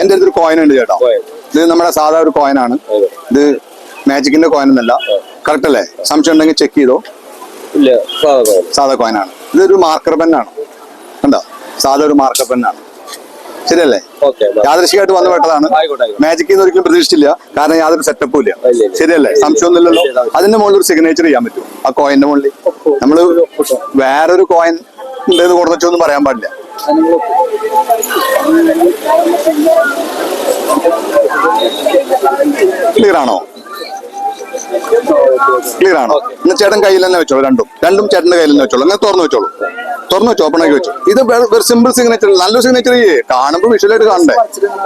എന്റെ അടുത്തൊരു കോയിൻ ഉണ്ട് ചേട്ടാ. ഇത് നമ്മുടെ സാധാ ഒരു കോയിൻ ആണ്. ഇത് മാജിക്കിന്റെ കോയിൻ എന്നല്ല. കറക്റ്റ് അല്ലേ? സംശയം ഉണ്ടെങ്കിൽ ചെക്ക് ചെയ്തോ? ഇല്ല സാധാ കോയിൻ. ആണ്. ഇതൊരു മാർക്കർ പെൻ ആണ്. കണ്ടോ? സാധാ ഒരു മാർക്കർ പെൻ ആണ്. ശരിയല്ലേ. യാദൃശികമായിട്ട് വന്നു പെട്ടതാണ്. മാജിക്കിൽ നിന്ന് ഒരിക്കലും പ്രതീക്ഷിച്ചില്ല. കാരണം യാതൊരു സെറ്റപ്പും ഇല്ല. ശരിയല്ലേ? സംശയമൊന്നുമില്ലല്ലോ. അതിന്റെ മുകളിൽ ഒരു സിഗ്നേച്ചർ ചെയ്യാൻ പറ്റും ആ കോയിന്റെ മുകളിൽ? നമ്മൾ വേറൊരു കോയിൻ ഉണ്ടെന്ന് കൊടുത്തൊന്നും പറയാൻ പാടില്ല. ക്ലിയർ ആണോ? ക്ലിയർ ആണോ? ഇന്ന് ചേട്ടൻ കയ്യിൽ തന്നെ വെച്ചോളൂ രണ്ടും. രണ്ടും ചേട്ടന്റെ കയ്യിൽ തന്നെ വെച്ചോളൂ. അങ്ങനെ തുറന്നു വെച്ചോളൂ. തുറന്നു വെച്ചോ ഓപ്പൺ ആക്കി വെച്ചു. ഇത് സിമ്പിൾ സിഗ്നേച്ചർ നല്ലൊരു സിഗ്നേച്ചർ ചെയ്യേ കാണുമ്പോൾ വിഷ്വലായിട്ട് കാണണ്ടേ?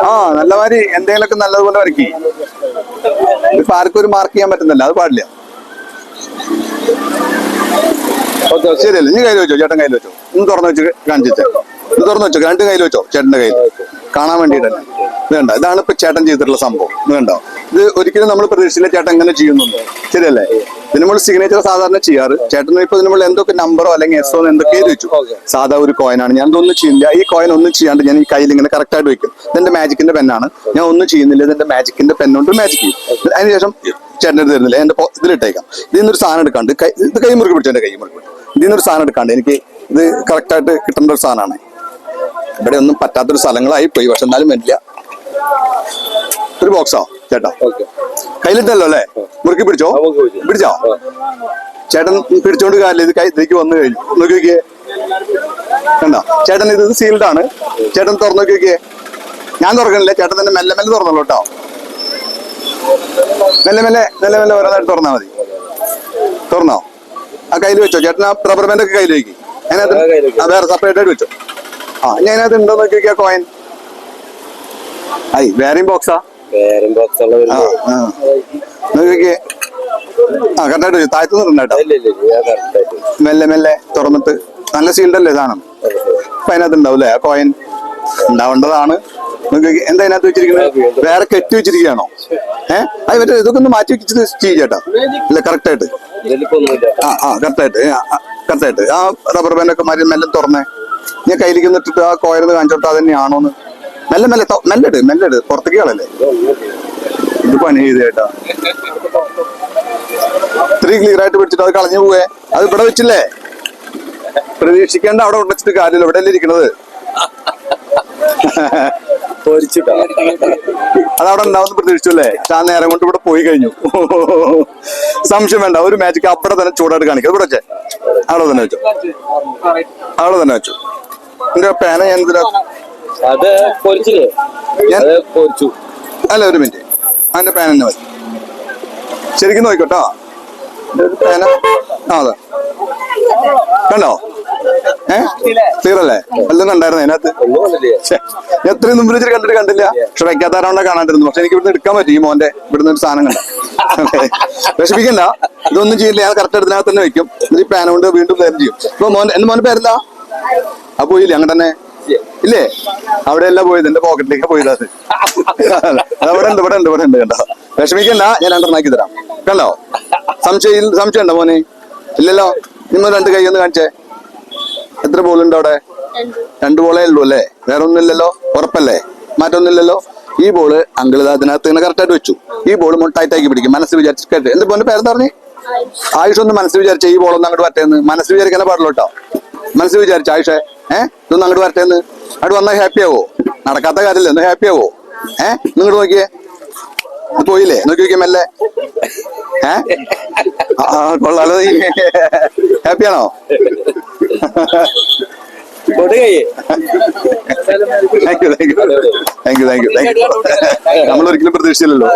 ആ നല്ല മാതിരി എന്തെങ്കിലുമൊക്കെ നല്ലതുപോലെ വരക്കി ഇപ്പൊ ആർക്കും ഒരു മാർക്ക് ചെയ്യാൻ പറ്റുന്നില്ല അത് പാടില്ല. ഓക്കെ. ശരിയല്ലേ? നീ കയ്യിൽ വെച്ചോ ചേട്ടൻ കയ്യിൽ വെച്ചോ. ഇന്ന് തുറന്നു വെച്ച് കാണിച്ചിട്ട് ഇത് തുറന്നു വെച്ചോ രണ്ട് കയ്യിൽ വെച്ചോ ചേട്ടന്റെ കയ്യിൽ. കാണാൻ വേണ്ടിയിട്ട് വേണ്ട ഇതാണ് ഇപ്പൊ ചേട്ടൻ ചെയ്തിട്ടുള്ള സംഭവം. കണ്ടോ? ഇത് ഒരിക്കലും നമ്മൾ പ്രതീക്ഷിച്ചില്ല ചേട്ടൻ എങ്ങനെ ചെയ്യുന്നുണ്ട്. ശരിയല്ലേ? ഇതിന് നമ്മൾ സിഗ്നേച്ചർ സാധാരണ ചെയ്യാറ്. ചേട്ടൻ ഇപ്പൊ നമ്മൾ എന്തൊക്കെ നമ്പറോ അല്ലെങ്കിൽ എസോ എന്തൊക്കെ വെച്ചു സാധാ ഒരു കോയിനാണ് ഞാൻ ഇതൊന്നും ചെയ്യുന്നില്ല ഈ കോയിൻ ഒന്നും ചെയ്യാണ്ട് ഞാൻ ഈ കയ്യിൽ ഇങ്ങനെ കറക്റ്റ് ആയിട്ട് വെക്കും. ഇതെന്റെ മാജിക്കിന്റെ പെന്നാണ് ഞാൻ ഒന്നും ചെയ്യുന്നില്ല. ഇതെന്റെ മാജിക്കിന്റെ പെണ്ണുണ്ട് മാജിക് ചെയ്യും. അതിനുശേഷം ചേട്ടന്റെ തരുന്നില്ല. എന്റെ ഇതിലിട്ടേക്കാം ഇതിൽ നിന്നൊരു സാധനം എടുക്കാണ്ട്. ഇത് കൈ മുറുക്കി പിടിച്ചു എന്റെ കൈ മുറുക്കി പിടിച്ചു ഇതിൽ നിന്നൊരു സാധനം എടുക്കാണ്ട്. എനിക്ക് ഇത് കറക്റ്റ് ആയിട്ട് കിട്ടേണ്ട ഒരു സാധനമാണ്. ഇവിടെ ഒന്നും പറ്റാത്തൊരു സ്ഥലങ്ങളായി പോയി. പക്ഷെ എന്നാലും വരില്ല ഒരു ബോക്സോ ചേട്ടാ. കയ്യിലിട്ടല്ലോ അല്ലേ? മുറുക്കി പിടിച്ചോ? പിടിച്ചോ. ചേട്ടൻ പിടിച്ചോണ്ട് കാര്യമില്ല. ഇത് കൈ ഇതിലേക്ക് വന്നു കഴിഞ്ഞു. നോക്കി നോക്കിയേ. കണ്ടോ? ചേട്ടൻ ഇത് സീൽഡ് ആണ്. ചേട്ടൻ തുറന്നു നോക്കി നോക്കിയേ. ഞാൻ തുറക്കണില്ല. ചേട്ടൻ തന്നെ മെല്ലെ മെല്ലെ തുറന്നോളൂ കേട്ടോ. മെല്ലെ മെല്ലെ മെല്ലെ മെല്ലെ ഓരോന്നായിട്ട് തുറന്നാ മതി. തുറന്നോ? ആ കയ്യിൽ വെച്ചോ? ചേട്ടൻ ആ റബ്ബർ ബാൻഡ് ഒക്കെ കയ്യിൽ വെക്കി അതിനകത്ത് വേറെ സെപ്പറേറ്റ് ആയിട്ട് വെച്ചോ. ആ ഞാൻ അതിനകത്ത് ഉണ്ടോ നോക്കിയാ കോയിൻ ഐ വേറെയും ബോക്സാ വേറെയും ബോക്സ് ഉള്ള ആ കറക്റ്റായിട്ട് താഴ്ത്തു ഞാൻ മെല്ലെ മെല്ലെ തുറന്നിട്ട് നല്ല സീൽഡ് അല്ലേ സാധനം? അപ്പൊ അതിനകത്ത് ഉണ്ടാവില്ലേ ആ കോയിൻ ഉണ്ടാവേണ്ടതാണ്. നിങ്ങൾക്ക് എന്താ അതിനകത്ത് വെച്ചിരിക്കുന്നത്? വേറെ കെട്ടി വെച്ചിരിക്കുകയാണോ? ഏഹ് അത് മറ്റേ ഇതൊക്കെ ഒന്ന് മാറ്റി വെച്ചിട്ട് ചെയ്യും ചേട്ടാ ഇല്ല കറക്റ്റ് ആയിട്ട്. ഇതിലിപ്പോ ഒന്നുമില്ല. ആ ആ കറക്റ്റ് ആയിട്ട്. കറക്റ്റ് ആയിട്ട്. ആ റബ്ബർ ബാൻഡൊക്കെ മാറ്റി മെല്ലെ തുറന്നേ. ഞാൻ കയ്യിലേക്ക് ഒന്ന് ആ കോയിൽ നിന്ന് കാണിച്ചോട്ട് അത് തന്നെയാണോന്ന്. മെല്ലെ മെല്ലെ മെല്ലെട് മെല്ലെ ഇട് മെല്ലെ ഇട് പുറത്തേക്ക് കളല്ലേ ഇത് പണി ചെയ്ത് ചേട്ടാ ഇത്രയും ക്ലിയർ ആയിട്ട് പിടിച്ചിട്ട് അത് കളഞ്ഞു പോവേ. അത് ഇവിടെ വെച്ചില്ലേ? പ്രതീക്ഷിക്കേണ്ട അവിടെ ഉടച്ചിട്ട് കാര്യമില്ല ഇവിടെ അല്ലേ ഇരിക്കണത്? അതവിടെ ഉണ്ടാവുന്ന പ്രതീക്ഷിച്ചു അല്ലേ? ആ നേരം കൊണ്ട് ഇവിടെ പോയി കഴിഞ്ഞു. സംശയം വേണ്ട ഒരു മാജിക്ക് അവിടെ തന്നെ ചൂടായിട്ട് കാണിക്കാം. ഇവിടെ വെച്ചേ. അവിടെ തന്നെ വെച്ചു. അവിടെ തന്നെ വെച്ചു. എന്റെ പേന ഞാൻ അത് പൊരിച്ചില്ലേ? ഞാൻ- പൊരിച്ചു. അല്ല ഒരു മിനിറ്റ്. അതിന്റെ പേന തന്നെ മതി. ശരിക്കും നോക്കട്ടോ പേന. ആ അതെ. കണ്ടോ? ഏ? ക്ലിയർ അല്ലേ? എല്ലാം കണ്ടായിരുന്നു അതിനകത്ത്. എത്രയും മുമ്പിൽ വെച്ചിട്ട് കണ്ടിട്ട് കണ്ടില്ല. പക്ഷെ വെക്കാത്താരോണ്ട കാണാണ്ടിരുന്നു പക്ഷെ എനിക്ക് ഇവിടുന്ന് എടുക്കാൻ പറ്റും ഈ മോന്റെ ഇവിടുന്ന് ഒരു സാധനം കണ്ട വിഷമിക്കണ്ട. ഇതൊന്നും ചെയ്യില്ല. ഞാൻ കറക്റ്റ് എടുത്തിനകത്ത് തന്നെ വെക്കും. ഇനി ഈ പാന കൊണ്ട് വീണ്ടും തരം ചെയ്യും. ഇപ്പൊ മോൻ എന്റെ മോൻ പേരെന്താ? ആ പോയില്ലേ? അങ്ങനെ തന്നെ. ഇല്ലേ? അവിടെ എല്ലാം പോയത്. എന്റെ പോക്കറ്റിലേക്ക് പോയത് അത്. അവിടെ ഉണ്ട് ഇവിടെ ഉണ്ട് ഇവിടെ ഉണ്ട് കണ്ടോ വിഷമിക്കണ്ട. ഞാൻ രണ്ടെണ്ണാക്കി തരാം. കണ്ടോ? സംശയം സംശയം ഉണ്ടോ മോനെ? ഇല്ലല്ലോ? നിങ്ങൾ രണ്ട് കൈ ഒന്ന് കാണിച്ചേ. എത്ര ബോൾ ഉണ്ട് അവിടെ? രണ്ട്. ബോളേ ഉള്ളൂ അല്ലേ വേറെ ഒന്നും ഇല്ലല്ലോ ഉറപ്പല്ലേ? മാറ്റൊന്നുമില്ലല്ലോ ഈ ബോൾ അങ്കിൾ അതിനകത്ത് ഇങ്ങനെ കറക്റ്റായിട്ട് വെച്ചു. ഈ ബോൾ ആക്കി പിടിക്കും. മനസ്സ് വിചാരിച്ച് കേട്ട്. എന്ത് പോന്റെ പേരെന്താ പറഞ്ഞു? ആയുഷ് ഒന്ന് മനസ്സ് വിചാരിച്ച ഈ ബോളൊന്നും അങ്ങോട്ട് വരട്ടേന്ന് മനസ്സ് വിചാരിക്കാൻ പാടുള്ളൂ കേട്ടോ മനസ്സ് വിചാരിച്ച ആയുഷേ ഏഹ് ഇതൊന്നും അങ്ങോട്ട് വരട്ടേന്ന് അങ്ങോട്ട് വന്നാൽ ഹാപ്പി ആവോ? നടക്കാത്ത കാര്യമില്ല? ഒന്ന് ഹാപ്പി ആവോ? ഏഹ് നിങ്ങൾ നോക്കിയേ. ഇത് പോയില്ലേ? നോക്കി നോക്കിയേ മെല്ലെ. ഏഹ് കൊള്ളാലോ നീ. ഹാപ്പിയാണോ you thank you thank you thank you thank you നമ്മളൊരിക്കലും പ്രതീക്ഷിച്ചില്ലല്ലോ.